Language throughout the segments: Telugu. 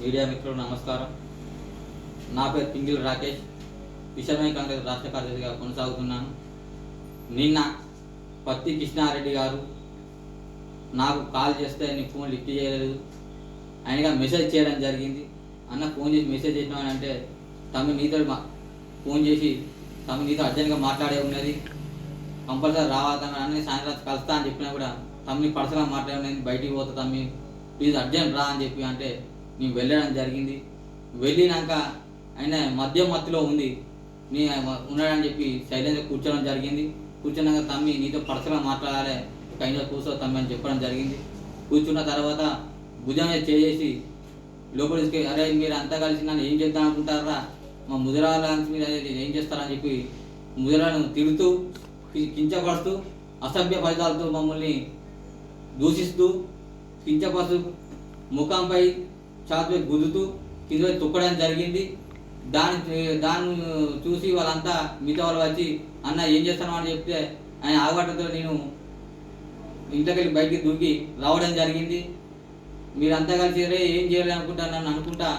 మీడియా మిత్రులు నమస్కారం. నా పేరు పింగిల్ రాకేష్. విషయమై కాంగ్రెస్ రాష్ట్ర కార్యదర్శిగా కొనసాగుతున్నాను. నిన్న పత్తి కృష్ణారెడ్డి గారు నాకు కాల్ చేస్తే నీ ఫోన్ లిఫ్ట్ చేయలేదు. ఆయనగా మెసేజ్ చేయడం జరిగింది. అన్న ఫోన్ చేసి మెసేజ్ చేసినామని అంటే తమ నీతో మా- ఫోన్ చేసి తమ నీతో అర్జెంట్గా మాట్లాడే ఉన్నది. కంపల్సరీ రావాలని అన్ని సాయంత్రం కలుస్తా అని చెప్పినా కూడా తమ్మి పర్సనల్ మాట్లాడే బయటికి పోతా తమ్మి ప్లీజ్ అర్జెంట్ రా అని చెప్పి అంటే నేను వెళ్ళడం జరిగింది. వెళ్ళినాక ఆయన మధ్య మత్తులో ఉంది. నీ ఉన్నాడని చెప్పి సైలెంట్గా కూర్చోవడం జరిగింది. కూర్చున్నాక తమ్మి నీతో పర్సనల్ మాట్లాడాలి. ఒక కూర్చో తమ్మి అని చెప్పడం జరిగింది. కూర్చున్న తర్వాత భుజం చేసి లోపలికి అరే మీరు అంతా కలిసి నన్ను ఏం చేద్దాం అనుకుంటారా? మా ముదిరాల మీద ఏం చేస్తారని చెప్పి ముదిరాలను తిడుతూ కించపరుస్తూ అసభ్య ఫలితాలతో మమ్మల్ని దూషిస్తూ కించపరుస్తూ ముఖంపై చాతుపై గుద్దుతూ కింద తొక్కడం జరిగింది. దాన్ని దాన్ని చూసి వాళ్ళంతా మిగతా వాళ్ళు వచ్చి అన్న ఏం చేస్తాను అని చెప్తే ఆయన ఆగబట్టతో నేను ఇంతకెళ్ళి బయటికి దూకి రావడం జరిగింది. మీరంతా కలిసి రే ఏం చేయాలి అనుకుంటాను నన్ను అనుకుంటా.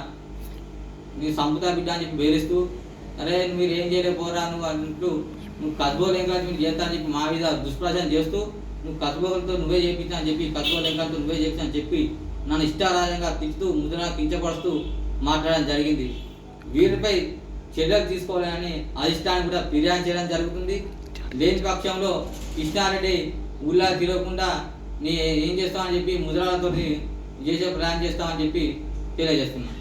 మీరు సంపుతా బిడ్డ అని చెప్పి బేరిస్తూ అరే మీరు ఏం చేయలేకపోరా నువ్వు అంటూ నువ్వు కస్బోలు ఏం కాదు మీరు చేస్తా అని చెప్పి మా మీద దుష్ప్రచారం చేస్తూ నువ్వు కస్బోలతో నువ్వే చేయించా అని చెప్పి కస్బోలు ఏం కాదు నువ్వే చేయించా అని చెప్పి నన్ను ఇష్టారాజంగా తిడుతూ ముద్ర కించపరుస్తూ మాట్లాడడం జరిగింది. వీరిపై చర్యలు తీసుకోవాలని అధిష్టానం కూడా ఫిర్యాదు చేయడం జరుగుతుంది. లేని పక్షంలో కృష్ణారెడ్డి ఊళ్ళో తిరగకుండా నీ ఏం చేస్తామని చెప్పి ముద్రాలతో చేసే ప్లాన్ చేస్తామని చెప్పి తెలియజేస్తున్నాను.